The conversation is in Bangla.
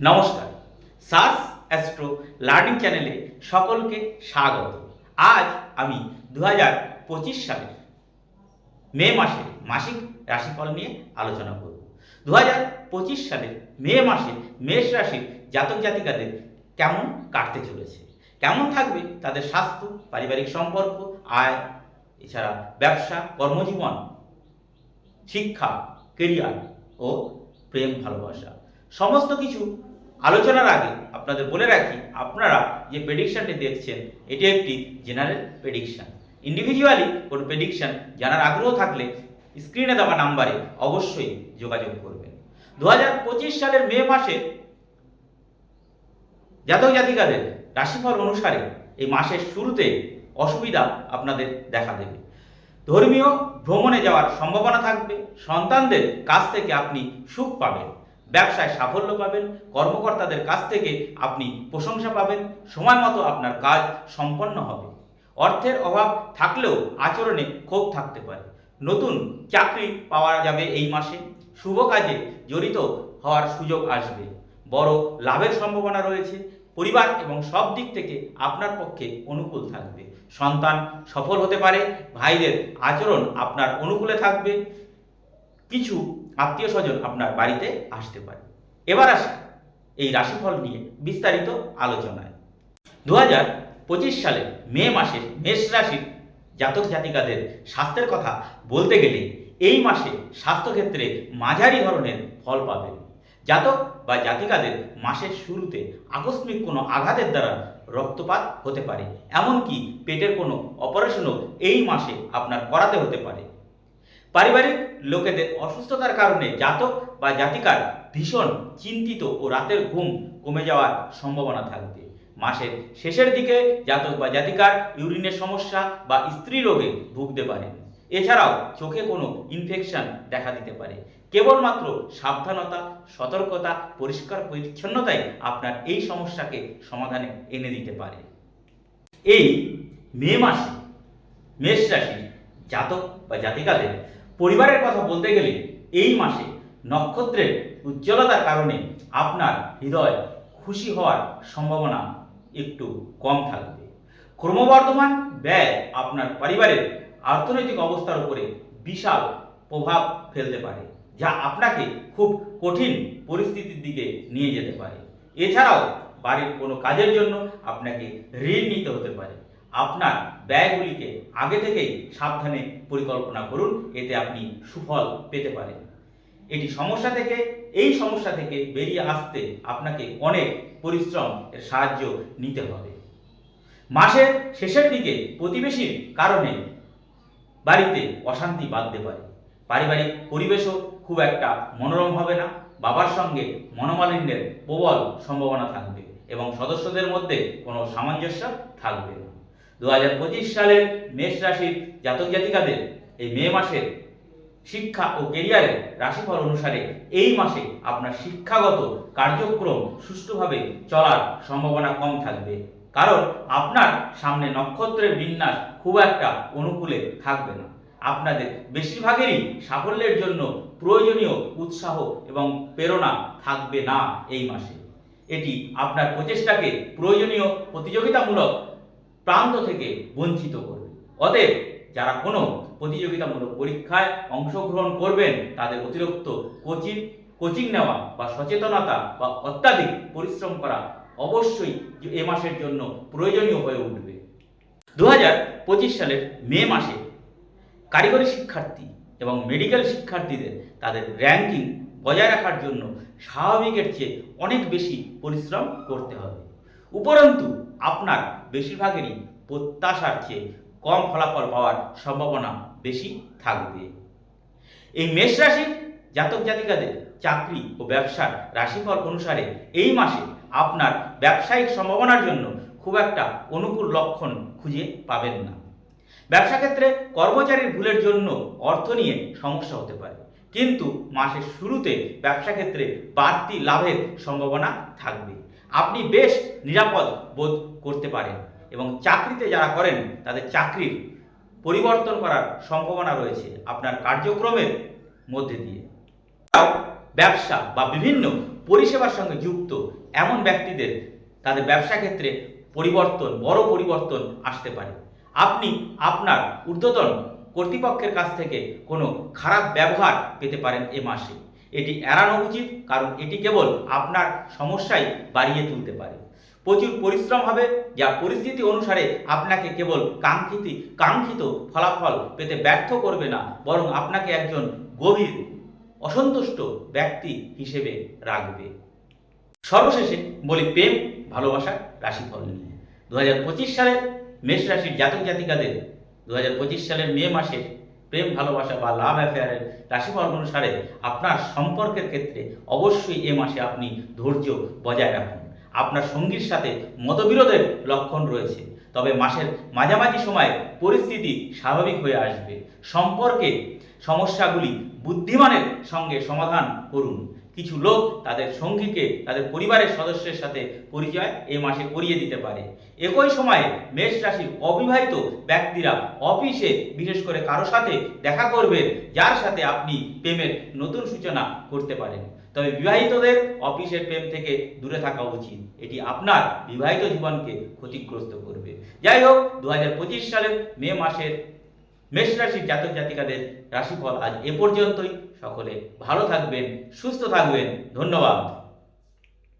নমস্কার। সার্স অ্যাস্ট্রো লার্নিং চ্যানেলে সকলকে স্বাগত। আজ আমি দু হাজার পঁচিশ সালের মে মাসে মাসিক রাশিফল নিয়ে আলোচনা করব। দু হাজার পঁচিশ সালের মে মাসে মেষ রাশির জাতক জাতিকাদের কেমন কাটতে চলেছে? কেমন থাকবে তাদের স্বাস্থ্য, পারিবারিক সম্পর্ক, আয়, এছাড়া ব্যবসা, কর্মজীবন, শিক্ষা কেরিয়ার ও প্রেম ভালোবাসা। সমস্ত কিছু আলোচনার আগে আপনাদের বলে রাখি, আপনারা যে প্রেডিকশনটি দেখছেন, এটি একটি জেনারেল প্রেডিকশন ইন্ডিভিজুয়ালি কোনো প্রেডিকশন জানার আগ্রহ থাকলে স্ক্রিনে দেওয়া নাম্বারে অবশ্যই যোগাযোগ করবেন। দু হাজার পঁচিশ সালের মে মাসে জাতক জাতিকাদের রাশিফল অনুসারে এই মাসের শুরুতে অসুবিধা আপনাদের দেখা দেবে। ধর্মীয় ভ্রমণে যাওয়ার সম্ভাবনা থাকবে, সন্তানদের কাছ থেকে আপনি সুখ পাবেন। ব্যবসায় সাফল্য পাবেন, কর্মকর্তাদের কাছ থেকে আপনি প্রশংসা পাবেন, সময় মতো আপনার কাজ সম্পন্ন হবে। অর্থের অভাব থাকলেও আচরণে ক্ষোভ থাকতে পারে। নতুন চাকরি পাওয়া যাবে এই মাসে। শুভ কাজে জড়িত হওয়ার সুযোগ আসবে। বড় লাভের সম্ভাবনা রয়েছে। পরিবার এবং সব দিক থেকে আপনার পক্ষে অনুকূল থাকবে। সন্তান সফল হতে পারে। ভাইদের আচরণ আপনার অনুকূলে থাকবে। কিছু আত্মীয় স্বজন আপনার বাড়িতে আসতে পারে। এবার আসি এই রাশিফল নিয়ে বিস্তারিত আলোচনায়। দু হাজার পঁচিশ সালে মে মাসে মেষ রাশির জাতক জাতিকাদের স্বাস্থ্যের কথা বলতে গেলে এই মাসে স্বাস্থ্যক্ষেত্রে মাঝারি ধরনের ফল পাবেন। জাতক বা জাতিকাদের মাসের শুরুতে আকস্মিক কোনো আঘাতের দ্বারা রক্তপাত হতে পারে, এমনকি পেটের কোনো অপারেশনও এই মাসে আপনার করাতে হতে পারে। পারিবারিক লোকেদের অসুস্থতার কারণে জাতক বা জাতিকার ভীষণ চিন্তিত ও রাতের ঘুম কমে যাওয়ার সম্ভাবনা থাকবে। মাসের শেষের দিকে জাতক বা জাতিকার ইউরিনের সমস্যা বা স্ত্রী রোগে ভুগতে পারে এছাড়াও চোখে কোনো ইনফেকশন দেখা দিতে পারে। কেবলমাত্র সাবধানতা, সতর্কতা, পরিষ্কার পরিচ্ছন্নতাই আপনার এই সমস্যাকে সমাধানে এনে দিতে পারে। এই মে মাসে, মেষ রাশির জাতক বা জাতিকাদের পরিবারের কথা বলতে গেলে এই মাসে নক্ষত্রের উজ্জ্বলতার কারণে আপনার হৃদয় খুশি হওয়ার সম্ভাবনা একটু কম থাকবে। ক্রমবর্ধমান ব্যয় আপনার পরিবারের অর্থনৈতিক অবস্থার উপরে বিশাল প্রভাব ফেলতে পারে, যা আপনাকে খুব কঠিন পরিস্থিতির দিকে নিয়ে যেতে পারে। এছাড়াও বাড়ির কোনো কাজের জন্য আপনাকে ঋণ নিতে হতে পারে। আপনার ব্যয়গুলিকে আগে থেকেই সাবধানে পরিকল্পনা করুন, এতে আপনি সুফল পেতে পারেন। এটি সমস্যা থেকে, এই সমস্যা থেকে বেরিয়ে আসতে আপনাকে অনেক পরিশ্রম এর সাহায্য নিতে হবে। মাসের শেষের দিকে প্রতিবেশীর কারণে বাড়িতে অশান্তি বাঁধতে পারে। পারিবারিক পরিবেশও খুব একটা মনোরম হবে না। বাবার সঙ্গে মনোমালিন্যের প্রবল সম্ভাবনা থাকবে এবং সদস্যদের মধ্যে কোনো সামঞ্জস্য থাকবে না। দু হাজার পঁচিশ সালের মেষ রাশির জাতক জাতিকাদের এই মে মাসের শিক্ষা ও কেরিয়ারের রাশিফল অনুসারে এই মাসে আপনার শিক্ষাগত কার্যক্রম সুষ্ঠুভাবে চলার সম্ভাবনা কম থাকবে। কারণ আপনার সামনে নক্ষত্রের বিন্যাস খুব একটা অনুকূলে থাকবে না। আপনাদের বেশিরভাগেরই সাফল্যের জন্য প্রয়োজনীয় উৎসাহ এবং প্রেরণা থাকবে না এই মাসে। এটি আপনার প্রচেষ্টাকে প্রয়োজনীয় প্রতিযোগিতামূলক প্রান্ত থেকে বঞ্চিত করবে। অতএব যারা কোনো প্রতিযোগিতামূলক পরীক্ষায় অংশগ্রহণ করবেন, তাদের অতিরিক্ত কোচিং কোচিং নেওয়া বা সচেতনতা বা অত্যাধিক পরিশ্রম করা অবশ্যই এ মাসের জন্য প্রয়োজনীয় হয়ে উঠবে। দু পঁচিশ সালের মে মাসে কারিগরি শিক্ষার্থী এবং মেডিকেল শিক্ষার্থীদের তাদের র্যাঙ্কিং বজায় রাখার জন্য স্বাভাবিকের চেয়ে অনেক বেশি পরিশ্রম করতে হবে। উপরন্তু, আপনার বেশিরভাগেরই প্রত্যাশার চেয়ে কম ফলাফল পাওয়ার সম্ভাবনা বেশি থাকবে। এই মেষ রাশির জাতক জাতিকাদের চাকরি ও ব্যবসার রাশিফল অনুসারে এই মাসে আপনার ব্যবসায়িক সম্ভাবনার জন্য খুব একটা অনুকূল লক্ষণ খুঁজে পাবেন না। ব্যবসা ক্ষেত্রে কর্মচারীর ভুলের জন্য অর্থ নিয়ে সমস্যা হতে পারে। কিন্তু মাসের শুরুতে ব্যবসা ক্ষেত্রে বাড়তি লাভের সম্ভাবনা থাকবে। আপনি বেশ নিরাপদ বোধ করতে পারেন এবং চাকরিতে যারা করেন, তাদের চাকরির পরিবর্তন করার সম্ভাবনা রয়েছে আপনার কার্যক্রমের মধ্যে দিয়ে। ব্যবসা বা বিভিন্ন পরিষেবার সঙ্গে যুক্ত, এমন ব্যক্তিদের তাদের ব্যবসা ক্ষেত্রে পরিবর্তন, বড় পরিবর্তন আসতে পারে। আপনি আপনার ঊর্ধ্বতন কর্তৃপক্ষের কাছ থেকে কোনো খারাপ ব্যবহার পেতে পারেন এ মাসে। এটি এড়ানো উচিত, কারণ এটি কেবল আপনার সমস্যাই বাড়িয়ে তুলতে পারে। প্রচুর পরিশ্রম হবে, যা পরিস্থিতি অনুসারে আপনাকে কেবল কাঙ্ক্ষিত কাঙ্ক্ষিত ফলাফল পেতে ব্যর্থ করবে না, বরং আপনাকে একজন গভীর, অসন্তুষ্ট ব্যক্তি হিসেবে রাখবে। সর্বশেষে বলি প্রেম ভালোবাসার রাশিফল। নিয়ে দু হাজার পঁচিশ সালের মেষ রাশির জাতক জাতিকাদের দু হাজার পঁচিশ সালের মে মাসের প্রেম, ভালোবাসা বা লাভ অ্যাফেয়ারের রাশিফল অনুসারে আপনার সম্পর্কের ক্ষেত্রে অবশ্যই এ মাসে আপনি ধৈর্য বজায় রাখুন। আপনার সঙ্গীর সাথে মতবিরোধের লক্ষণ রয়েছে, তবে মাসের মাঝামাঝি সময়ে পরিস্থিতি স্বাভাবিক হয়ে আসবে। সম্পর্কে সমস্যাগুলি বুদ্ধিমানের সঙ্গে সমাধান করুন। কিছু লোক তাদের সঙ্গীকে, তাদের পরিবারের সদস্যের সাথে পরিচয় এ মাসে করিয়ে দিতে পারে। একই সময়ে মেষ রাশির অবিবাহিত ব্যক্তিরা অফিসে, বিশেষ করে কারও সাথে দেখা করবেন, যার সাথে আপনি প্রেমের নতুন সূচনা করতে পারেন। তবে বিবাহিতদের অফিসের প্রেম থেকে দূরে থাকা উচিত। এটি আপনার বিবাহিত জীবনকে ক্ষতিগ্রস্ত করবে। যাই হোক দু হাজার পঁচিশ সালের মে মাসের মেষ রাশির জাতক জাতিকাদের রাশিফল আজ এ পর্যন্তই। সকলে ভালো থাকবেন, সুস্থ থাকবেন। ধন্যবাদ।